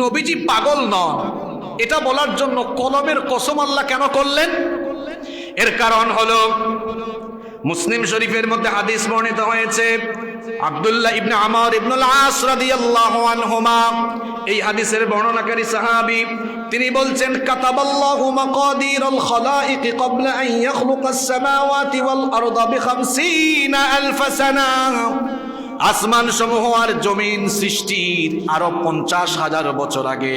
নবীজি পাগল নন। এটা বলার জন্য কলমের কসম আল্লাহ কেন করলেন? এর কারণ হলো, মুসলিম শরীফের মধ্যে হাদিস বর্ণিত হয়েছে, আব্দুল্লাহ ইবনে আমর ইবনুল আস রাদিয়াল্লাহু আনহুমা। এই হাদিসের বর্ণনাকারী সাহাবী, তিনি বলছেন, কাতাবাল্লাহু মাকাদিরাল খালাইক ক্বাবলা আন ইয়াখলুকাস সামাওয়াতি ওয়াল আরদা বিখামসিনা আলফ সানা। আসমান সমূহ আর জমিন সৃষ্টির আরও পঞ্চাশ হাজার বছর আগে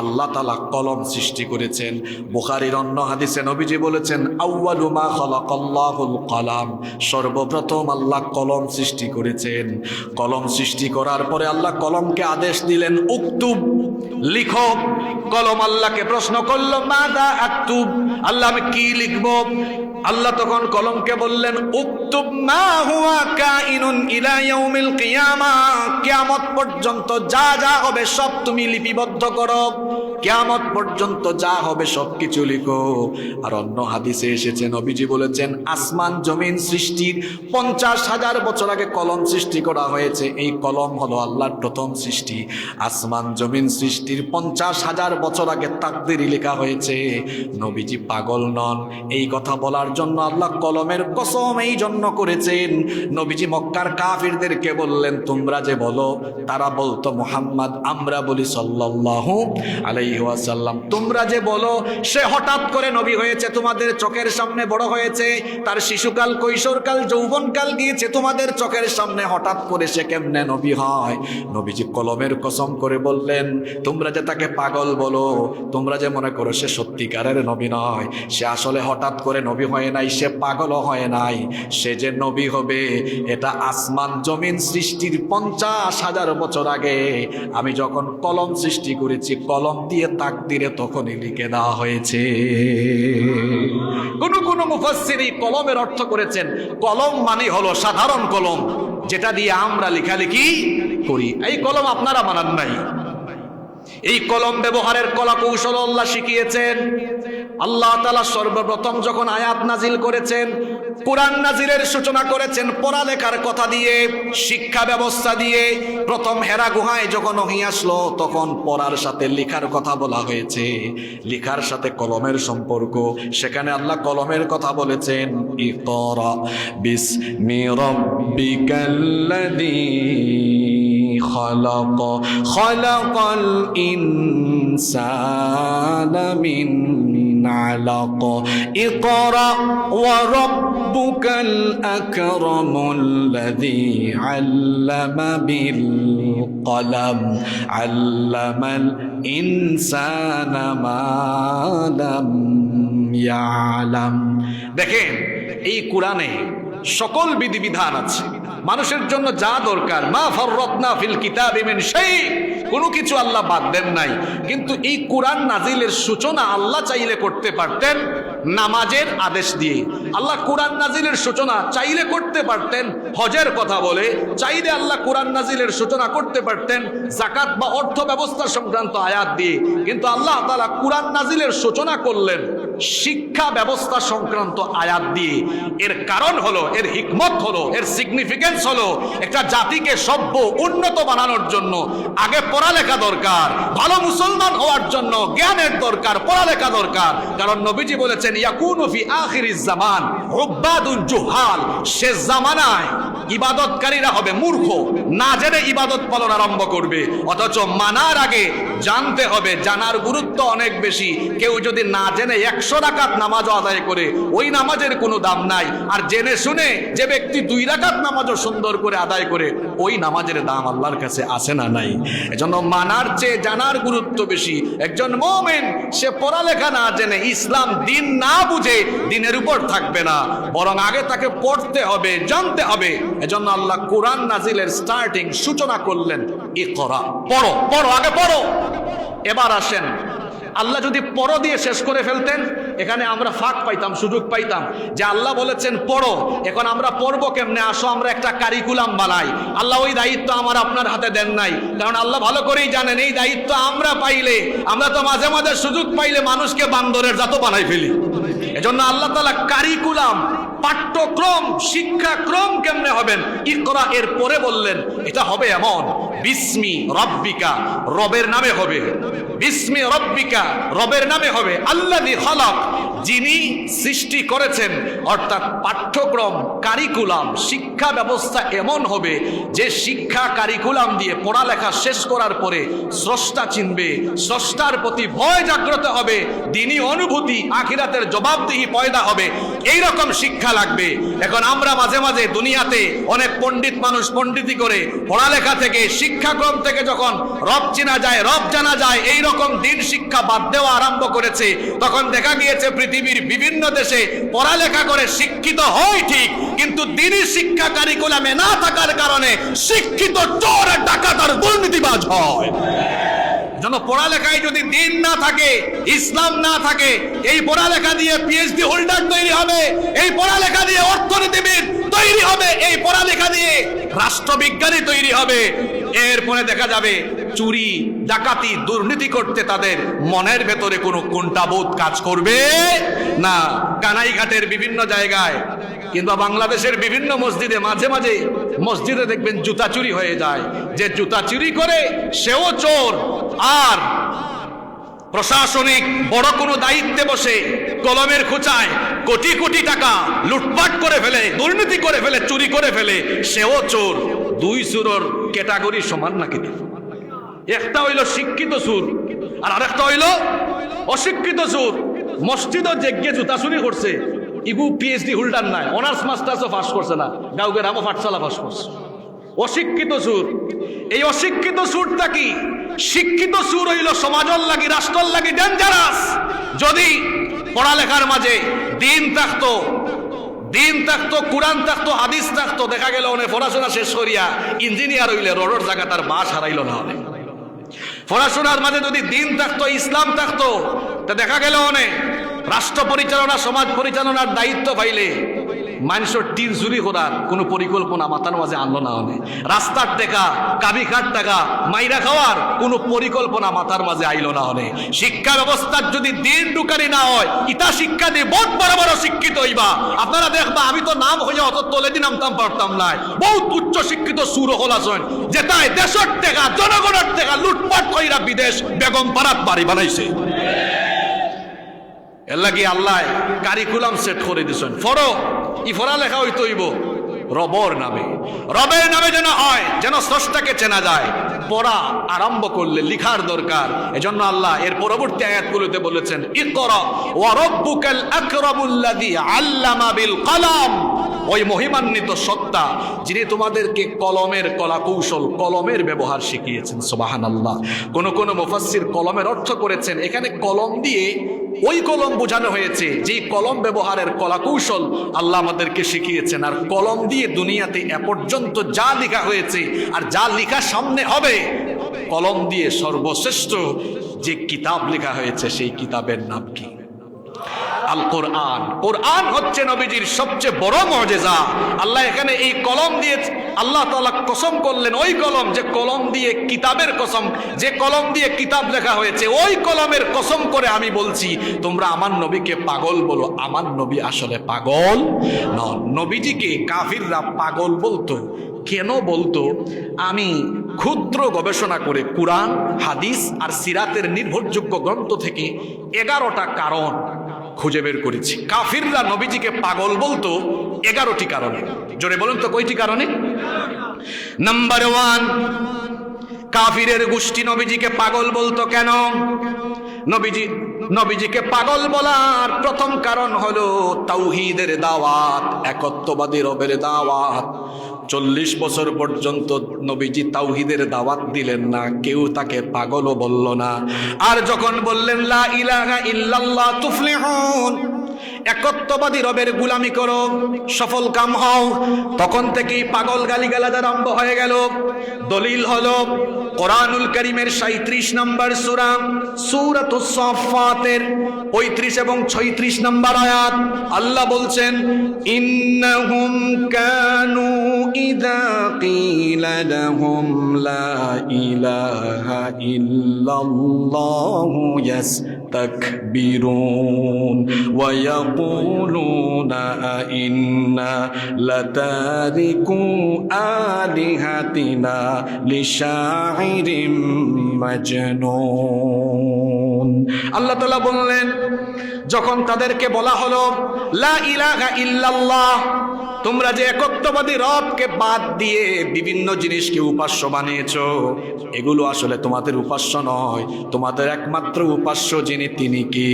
আল্লাহ তালা কলম সৃষ্টি করেছেন। বুখারির অন্য হাদিসে নবীজি বলেছেন, আউয়ালু মা খালাকাল্লাহুল কলাম। সর্বপ্রথম আল্লাহ কলম সৃষ্টি করেছেন। কলম সৃষ্টি করার পরে আল্লাহ কলমকে আদেশ দিলেন, উক্তুব, লিখো। কলম আল্লাহকে প্রশ্ন করল, মাদা আক্তুব? আল্লাহ আমি কি লিখব? আল্লাহ তখন কলমকে বললেন, উক্তুব মা হুয়া কাইনুন ইলা ইয়াউমিল কিয়ামা কিয়ামত পর্যন্ত যা যা হবে সব তুমি লিপিবদ্ধ করো। কিয়ামত পর্যন্ত যা হবে সবকিছু লিখো। আর অন্য হাদিসে এসেছে, নবীজি বলেছেন, আসমান জমিন সৃষ্টির পঞ্চাশ হাজার বছর আগে কলম সৃষ্টি করা হয়েছে। এই কলম হলো আল্লাহর প্রথম সৃষ্টি। আসমান জমিন সৃষ্টির পঞ্চাশ হাজার বছর আগে তাকদেরই লেখা হয়েছে। নবীজি পাগল নন। এই কথা বলার জন্য আল্লাহ কলমের কসম এই জন্য করেছেন। নবীজি মক্কার কাফিরদেরকে বললেন, তোমরা যে বলো, তারা বলতো মোহাম্মদ, আমরা বলি সাল্লাল্লাহু আলাইহি ওয়াসাল্লাম। তোমরা যে বলো, সে হঠাৎ করে নবী হয়েছে, তোমাদের চোখের সামনে বড় হয়েছে, তার শিশুকাল কৈশোরকাল, যৌবনকাল গিয়েছে, তোমাদের চোখের সামনে হঠাৎ করে সে কেমনে নবী হয়? নবীজি কলমের কসম করে বললেন, তোমরা যে তাকে পাগল বলো, তোমরা যে মনে করো সে সত্যিকারের নবী নয়, সে আসলে হঠাৎ করে নবী হয় নাই, সে পাগলও হয় নাই, সে যে নবী হবে, এটা আসমান জমিন সৃষ্টির পঞ্চাশ হাজার বছর আগে, আমি যখন কলম সৃষ্টি করেছি, কলম দিয়ে তাকদিরে তখনই লিখে দেওয়া হয়েছে। কোন কোন মুফাসির এই কলমের অর্থ করেছেন, কলম মানে হলো সাধারণ কলম, যেটা দিয়ে আমরা লেখালেখি করি। এই কলম আপনারা মানান নাই। এই কলম ব্যবহারের কলা কৌশল আল্লাহ শিখিয়েছেন। আল্লাহ তালা সর্বপ্রথম যখন আয়াত নাজিল করেছেন কোরআন নাজিলের সূচনা করেছেন পড়ালেখার কথা দিয়ে শিক্ষা ব্যবস্থা দিয়ে প্রথম হেরা গুহায় যখন ওহি আসলো তখন পড়ার সাথে লেখার কথা বলা হয়েছে লেখার সাথে কলমের সম্পর্ক সেখানে আল্লাহ কলমের কথা বলেছেন ইকরা বিসমি রাব্বিকাল্লাযী خلق خلق الإنسان من علق اقرأ وربك الأكرم الذي علم بالقلم علم الإنسان ما لم يعلم দেখেন এই কোরআনে সকল বিধিবিধান আছে মানুষের জন্য যা দরকার। মা ফররত্না ফিল কিতাব মিন সেই কোনো কিছু আল্লাহ বাদ দেন নাই। কিন্তু এই কোরআন নাজিলের সূচনা আল্লাহ চাইলে করতে পারতেন নামাজের আদেশ দিয়ে। আল্লাহ কোরআন নাজিলের সূচনা চাইলে করতে পারতেন, হজের কথা বলে। চাইলে আল্লাহ কোরআন নাজিলের সূচনা করতে পারতেন জাকাত বা অর্থ ব্যবস্থা সংক্রান্ত আয়াত দিয়ে। কিন্তু আল্লাহ তাআলা কোরআন নাজিলের সূচনা করলেন। শিক্ষা ব্যবস্থা সংক্রান্ত আয়াত দিয়ে। এর কারণ হলো, এর হিকমত হলো, এর সিগনিফিকেন্স হলো একটা জাতিকে সভ্য, উন্নত বানানোর জন্য আগে পড়ালেখা দরকার, ভালো মুসলমান হওয়ার জন্য জ্ঞানের দরকার, পড়ালেখা দরকার। কারণ নবীজি বলেছেন, ইয়াকুনু জামান উব্বাদুল জুহাল। শেষ জামানায় ইবাদতকারীরা হবে মূর্খ, না জেনে ইবাদত পালন আরম্ভ করবে। অথচ মানার আগে জানতে হবে, জানার গুরুত্ব অনেক বেশি। কেউ যদি না জেনে একশো রাকাত নামাজও আদায় করে, ওই নামাজের কোনো দাম নাই। আর জেনে শুনে যে ব্যক্তি দুই রাকাত নামাজও সুন্দর করে আদায় করে, ওই নামাজের দাম আল্লাহর কাছে আসে না নাই। এজন্য মানার চেয়ে জানার গুরুত্ব বেশি। একজন মোমেন, সে পড়ালেখা না জেনে ইসলাম দিন না বুঝে দিনের উপর থাকবে না, বরং আগে তাকে পড়তে হবে, জানতে হবে। এজন্য আল্লাহ কোরআন নাজিলের স্টার্টিং সূচনা করলেন এ করা পড়ো পড়ো, আগে পড়ো। এবার আসেন। আল্লাহ যদি পর দিয়ে শেষ করে ফেলতেন এখানে আমরা ফাঁক পাইতাম, সুযোগ পাইতাম। যে আল্লাহ বলেছেন, পড়ো। এখন আমরা পড়ব কেমনে? আসো, আমরা একটা কারিকুলাম বানাই। আল্লাহ ওই দায়িত্ব আমার আপনার হাতে দেন নাই। কারণ আল্লাহ ভালো করেই জানেন, এই দায়িত্ব আমরা পাইলে, আমরা তো মাঝে মাঝে সুযোগ পাইলে মানুষকে বান্দরের জাত বানাই ফেলি। এজন্য আল্লাহ তালা কারিকুলাম পাঠ্যক্রম, শিক্ষাক্রম কেমনে হবেন? ইকরা এর পরে বললেন, এটা হবে এমন। বিস্মি রব্বিকা, রবের নামে হবে। বিস্মি রব্বিকা, রবের নামে হবে। আল্লাদি খলাক, যিনি সৃষ্টি করেছেন, অর্থাৎ পাঠ্যক্রম, কারিকুলাম, শিক্ষা ব্যবস্থা এমন হবে যে শিক্ষা কারিকুলাম দিয়ে পড়ালেখা শেষ করার পরে স্রষ্টা চিনবে, স্রষ্টার প্রতি ভয় জাগ্রত হবে দিনই অনুভূতি আখিরাতের জবাবদিহি পয়দা হবে। এই রকম শিক্ষা লাগবে। এখন আমরা মাঝে মাঝে দুনিয়াতে অনেক পণ্ডিত মানুষ পণ্ডিতি করে পড়ালেখা থেকে শিক্ষাক্রম থেকে যখন রব চেনা যায়, রব জানা যায় এই রকম দিন শিক্ষা বাদ দেওয়া আরম্ভ করেছে, তখন দেখা গিয়েছে পৃথিবীর বিভিন্ন দেশে পড়ালেখা করে শিক্ষিত হয় ঠিক, কিন্তু দিনই শিক্ষা কারিকুলামে না থাকার কারণে শিক্ষিত চোর ডাকাতার দুর্নীতিবাজ হয়। যেন পড়ালেখায় যদি দিন না থাকে, ইসলাম না থাকে, এই পড়ালেখা দিয়ে পিএইচডি হোল্ডার তৈরি হবে এই পড়ালেখা দিয়ে অর্থনীতিবিদ তৈরি হবে এই পড়ালেখা দিয়ে রাষ্ট্রবিজ্ঞানী তৈরি হবে। এরপরে দেখা যাবে চুরি, ডাকাতি, দুর্নীতি করতে তাদের মনের ভেতরে কোনো কোনটাবোধ কাজ করবে না। কানাইঘাটের বিভিন্ন জায়গায় কিংবা বাংলাদেশের বিভিন্ন মসজিদে মাঝে মাঝে মসজিদে দেখবেন জুতা চুরি হয়ে যায়। যে জুতা চুরি করে সেও চোর। আর প্রশাসনিক বড় কোনো দায়িত্বে বসে কলমের খোঁচায় কোটি কোটি টাকা লুটপাট করে ফেলে, দুর্নীতি করে ফেলে, চুরি করে ফেলে, সেও চোর। দুই চোরর ক্যাটাগরি সমান নাকি? একটা হইল শিক্ষিত সুর আর আরেকটা হইল অশিক্ষিত সুর মসজিদও জেগে জুতা চুরি করছে। ইগু পিএইচডি হোল্ডার নাই, অনার্স, মাস্টার্সও পাস করছে না গাউকে রামও পাঠশালা পাস করছে। অশিক্ষিত সুর এই অশিক্ষিত সুরটা কি? শিক্ষিত সুর হইল সমাজর লাগি, রাষ্ট্রর লাগি ডেঞ্জারাস যদি পড়ালেখার মাঝে দিন থাকতো দিন থাকতো কোরআন থাকতো হাদিস থাকতো দেখা গেল অনেক পড়াশোনা শেষ করিয়া ইঞ্জিনিয়ার হইলে রোডর জায়গা তার বাস হারাইল না। হলে পড়াশোনার মাঝে যদি দিন থাকতো ইসলাম থাকতো তা দেখা গেল অনেক। রাষ্ট্র পরিচালনা, সমাজ পরিচালনার দায়িত্ব পাইলে মানুষের টিন চুরি করার কোনো পরিকল্পনা মাথার মাঝে আনলো না হলে রাস্তার কাবি খাট টাকা, মাইরা খাওয়ার কোনো পরিকল্পনা মাথার মাঝে আইলো না হলে শিক্ষা ব্যবস্থার যদি দিন ঢুকারি না হয় ইতা শিক্ষা দিয়ে বহুত বড় বড় শিক্ষিত হইবা। আপনারা দেখবা, আমি তো নাম হইয়া অত তলে দিন নামতাম, পারতাম নাই। বহুত উচ্চ শিক্ষিত সুর হল আছেন যেটাই দেশের টাকা, জনগণের টাকা লুটপাট কইরা বিদেশ বেগম পাড়াত বাড়ি বানাইছে। এর লাগি আল্লাহ কারিকুলাম সেট করে দিছেন। ফরো ই লেখা হইতে হইব রবর নামে। রবের নামে যেন হয়, যেন স্রষ্টাকে চেনা যায়। পড়া আরম্ভ করলে লিখার দরকার। এজন্য আল্লাহ এর পরবর্তী আয়াতগুলোতে বলেছেন আল্লামা বিল ওই মহিমান্বিত সত্তা, যিনি তোমাদেরকে কলমের কলা কৌশল কলমের ব্যবহার শিখিয়েছেন। সোবাহান আল্লাহ কোন কোন মুফাসসির কলমের অর্থ করেছেন। এখানে কলম দিয়ে ওই কলম বোঝানো হয়েছে যে কলম ব্যবহারের কলাকৌশল আল্লাহ আমাদেরকে শিখিয়েছেন। আর কলম দিয়ে দুনিয়াতে এ পর্যন্ত যা লেখা হয়েছে আর যা লেখা সামনে হবে, কলম দিয়ে সর্বশ্রেষ্ঠ যে কিতাব লেখা হয়েছে সেই কিতাবের নাম কি? আল কোরআন কোরআন হচ্ছে নবীজির সবচেয়ে বড় মজেজা। আল্লাহ এখানে এই কলম দিয়ে আল্লাহ তাআলা কসম করলেন, ওই কলম যে কলম দিয়ে কিতাবের কসম, যে কলম দিয়ে কিতাব লেখা হয়েছে, ওই কলমের কসম করে আমি বলছি, তোমরা আমার নবীকে পাগল বলো। আমার নবী আসলে পাগল নন। নবীজিকে কাফিররা পাগল বলতো। কেন বলতো? আমি ক্ষুদ্র গবেষণা করে কোরআন, হাদিস আর সিরাতের নির্ভরযোগ্য গ্রন্থ থেকে এগারোটা কারণ খুঁজে বের করেছি। কাফিররা নবীজিকে পাগল বলতো এগারোটি কারণে। জোরে বলুন তো কয়টি কারণে? নাম্বার ওয়ান কাফিরের গোষ্ঠী নবীজিকে পাগল বলতো কেন? নবীজি, নবীজিকে পাগল বলার প্রথম কারণ হলো তাওহীদের দাওয়াত, একত্ববাদী রবের দাওয়াত। চল্লিশ বছর পর্যন্ত নবীজি তাওহিদের দাওয়াত দিলেন না, কেউ তাকে পাগলও বলল না। আর যখন বললেন, লা ইলাহা ইল্লাল্লাহ তুফলিহুন একত্ববাদী রবের গুলামি করো, সফল কাম হও। তখন থেকেই পাগল গালিগালাজ আরম্ভ হয়ে গেল। দলিল হলো, কোরআনুল করিমের সাঁত্রিশ নম্বর সুরা সুরাত সফাতের পঁয়ত্রিশ এবং ছয়ত্রিশ নম্বর আয়াত। আল্লাহ বলছেন, ইন্নাহুম কানু ইদা কিলা লা ইলাহা ইল্লাল্লাহু ইয়াস্তাকবিরুন ওয়া ويقولون أئنا لتاركو آلهتنا لشاعر مجنون আল্লাহ তালা বললেন যখন তাদেরকে বলা হলো লা ইলাহা ইল্লাল্লাহ তোমরা যে একত্ববাদী রবকে বাদ দিয়ে বিভিন্ন জিনিসকে উপাস্য বানিয়েছো, এগুলো আসলে তোমাদের উপাস্য নয়, তোমাদের একমাত্র উপাস্য যিনি, তিনি কি?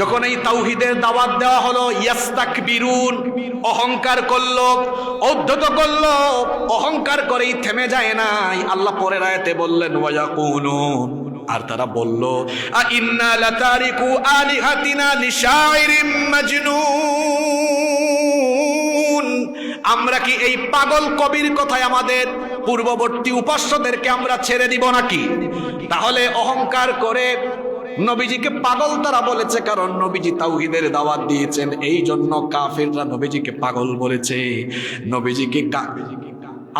যখন এই তাওহিদের দাওয়াত দেওয়া হলো ইয়াস্তাক বিরুন অহংকার করল অধ্যত করল, অহংকার করেই থেমে যায় নাই, আল্লাহ পরের আয়াতে বললেন ওয়াকুনুন আর তারা বলল, আ ইন্না লাতারিকু আলিহাতিনা লিশাইরিম মাজনুন। আমরা কি এই পাগল কবির কথায় আমাদের পূর্ববর্তী উপাস্যদেরকে আমরা ছেড়ে দিব নাকি? তাহলে অহংকার করে নবীজিকে পাগল তারা বলেছে, কারণ নবীজি তাওহিদের দাওয়াত দিয়েছেন। এই জন্য কাফেররা নবীজিকে পাগল বলেছে। নবীজিকে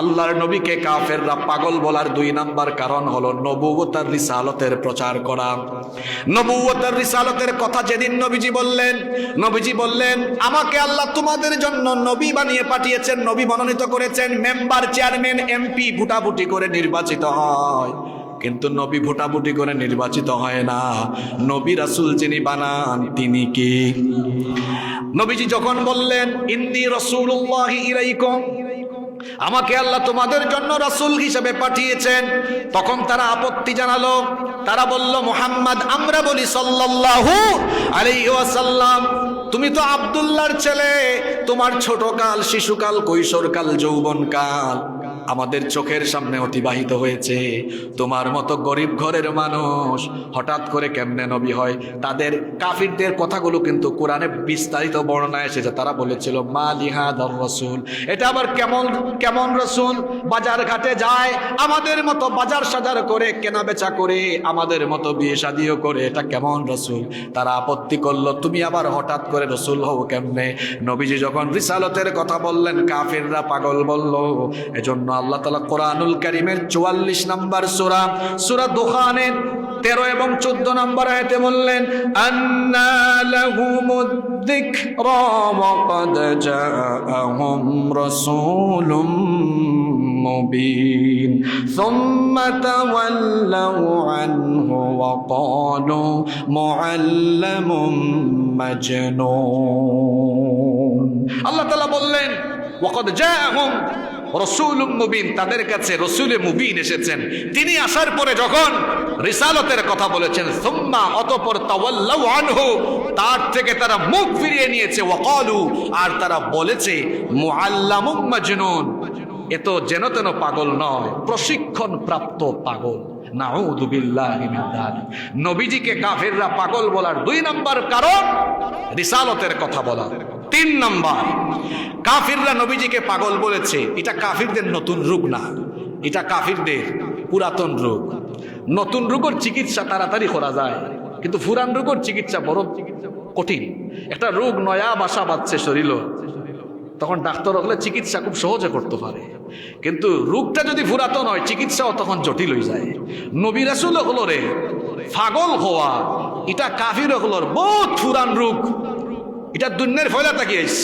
আল্লাহর নবীকে কাফেররা পাগল বলার দুই নাম্বার কারণ হলো নবুয়তার রিসালতের প্রচার করা। নবুয়তার রিসালতের কথা যেদিন নবীজি বললেন নবীজি বললেন, আমাকে আল্লাহ তোমাদের জন্য নবী বানিয়ে পাঠিয়েছেন, নবী মনোনীত করেছেন, মেম্বার, চেয়ারম্যান, এমপি ভুটাভুটি করে নির্বাচিত হয়। কিন্তু নবী ভোটাভুটি করে নির্বাচিত হয় না। নবী রাসুল যিনি বানান, তিনি কি? নবীজি যখন বললেন ইন্দি রসুল্লাহি ইলাইকুম আমাকে আল্লাহ তোমাদের জন্য রাসুল হিসেবে পাঠিয়েছেন। তখন তারা আপত্তি জানালো। তারা বলল, মোহাম্মদ, আমরা বলি আলাইহি ওয়াসাল্লাম। তুমি তো আবদুল্লার ছেলে। তোমার ছোটকাল, শিশুকাল, কৈশোরকাল, যৌবনকাল। আমাদের চোখের সামনে অতিবাহিত হয়েছে। তোমার মতো গরিব ঘরের মানুষ হঠাৎ করে কেমনে নবী হয়? তাদের কাফিরদের কথাগুলো কিন্তু কোরআনে বিস্তারিত বর্ণনা এসেছে। তারা বলেছিল, মা লিহাদর রসুল। এটা আবার কেমন কেমন রসুল? বাজার ঘাটে যায়, আমাদের মতো বাজার সাজার করে কেনা বেচা করে, আমাদের মতো বিয়ে শাদিও করে। এটা কেমন রসুল? তারা আপত্তি করল, তুমি আবার হঠাৎ করে রসুল হও কেমনে? নবীজি যখন রিসালতের কথা বললেন, কাফিররা পাগল বলল, এজন্য আল্লাহ তালা কোরআনুল করিমের চুয়াল্লিশ নাম্বার সুরা সুরা দোকানের তেরো এবং চোদ্দ নম্বর আয়তে বললেন সুম্মা তাওয়াল্লাউ আনহু ওয়া ক্বালু মুআল্লামুম মাজনুন। আল্লাহ তাআলা বললেন ওয়াকাদ জাআহুম রসুল মুবিন, তাদের কাছে রসুলে মুবিন এসেছেন। তিনি আসার পরে যখন রিসালতের কথা বলেছেন, সুম্মা অতপর তাওয়াল্লাউ আনহু, তার থেকে তারা মুখ ফিরিয়ে নিয়েছে, ওয়াকালু, আর তারা বলেছে, মুআল্লামুম মাজনুন। এ তো যেন তেন পাগল নয় প্রশিক্ষণ প্রাপ্ত পাগল নবীজিকে কাফেররা পাগল বলার দুই নাম্বার কারণ, রিসালতের কথা বলা। তিন নাম্বার। কাফিররা নবীজিকে পাগল বলেছে, এটা কাফিরদের নতুন রোগ না, এটা কাফিরদের পুরাতন রোগ। নতুন রোগের চিকিৎসা তাড়াতাড়ি করা যায়, কিন্তু পুরান রোগের চিকিৎসা বড় কঠিন। একটা রোগ নয়া বাসা বাঁধছে শরীর তখন ডাক্তার হলে চিকিৎসা খুব সহজে করতে পারে। কিন্তু রোগটা যদি পুরাতন হয়, চিকিৎসাও তখন জটিল হয়ে যায়। নবী রাসুল হলো রে, পাগল হওয়া, এটা কাফির হলোর বহুত পুরান রোগ। এটা দুনিয়ার ফয়লা তাকিয়েছে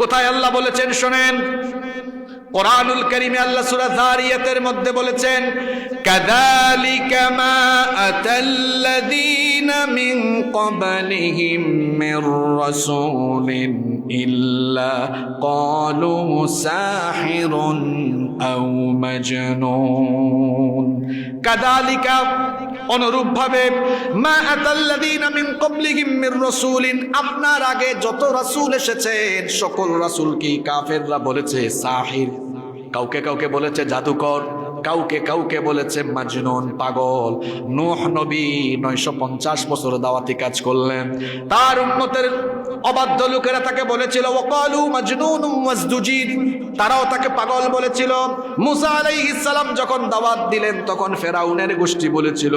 কোথায় আল্লাহ বলেছেন শোনেন? কোরআনুল করিমে আল্লাহ সূরা যারিয়াতের মধ্যে বলেছেন, কাযালিকা মা আতাল্লাযীনা মিন ক্বাবলিহিম মির রাসূলিন ইল্লা ক্বালু সাহিরুন আও মাজনুন কাযালিকা অনুরূপভাবে, মা আতাল্লাযীনা মিন ক্বাবলিহিম মির রাসূলিন আপনার আগে যত রাসূল এসেছেন সকল রাসূল কি কাফেররা বলেছে, সাহির কাউকে কাউকে বলেছে, জাদুকর কাউকে কাউকে বলেছে, মাজনুন পাগল। নূহ নবী নয়শো পঞ্চাশ বছর দাওয়াতি কাজ করলেন। তার উম্মতের অবাধ্য লোকেরা তাকে বলেছিল ওকালু মাজনুন ওয়াজদুজির তারাও তাকে পাগল বলেছিল। মুসা আলাইহিস সালাম যখন দাওয়াত দিলেন, তখন ফেরাউনের গোষ্ঠী বলেছিল,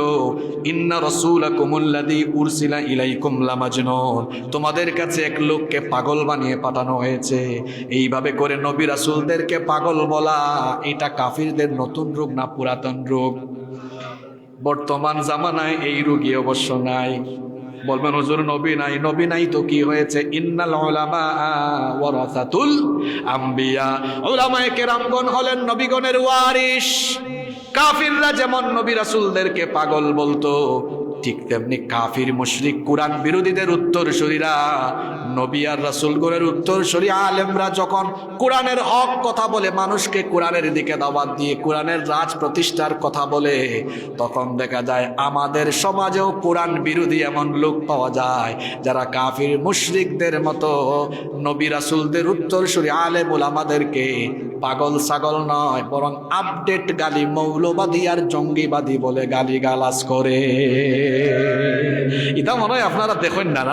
ইন্না রাসূলাকুমুল্লাযী উরসিলা ইলাইকুম লামাজনুন। তোমাদের কাছে এক লোককে পাগল বানিয়ে পাঠানো হয়েছে। এইভাবে করে নবী রাসুলদেরকে পাগল বলা, এটা কাফিরদের নতুন রোগ না পুরাতন রোগ বর্তমান জামানায় এই রোগী অবশ্য নাই। বলবেন, হুজুর, নবী নাই নবী নাই তো কি হয়েছে? ইন্নাল উলামা ওয়ারাসাতুল আম্বিয়া। উলামায়ে কেরামগণ হলেন নবীগণের ওয়ারিস কাফিররা যেমন নবী রাসূলদেরকে পাগল বলতো, ঠিক তেমনি কাফির, মুশরিক, কোরআন বিরোধীদের উত্তর শরীরা নবী আর রাসূলগণের উত্তর শরী আলেমরা যখন কোরআনের হক কথা বলে, মানুষকে কোরআনের দিকে দাওয়াত দিয়ে কোরআনের রাজ প্রতিষ্ঠার কথা বলে, তখন দেখা যায় আমাদের সমাজেও কোরআন বিরোধী এমন লোক পাওয়া যায়, যারা কাফির মুশরিকদের মতো নবী রাসুলদের উত্তর শরী আলেম আমাদেরকে পাগল ছাগল নয়, বরং আপডেট গালি, মৌলবাদী আর জঙ্গিবাদী বলে গালি গালাজ করে। এটা মনে হয় আপনারা দেখেন না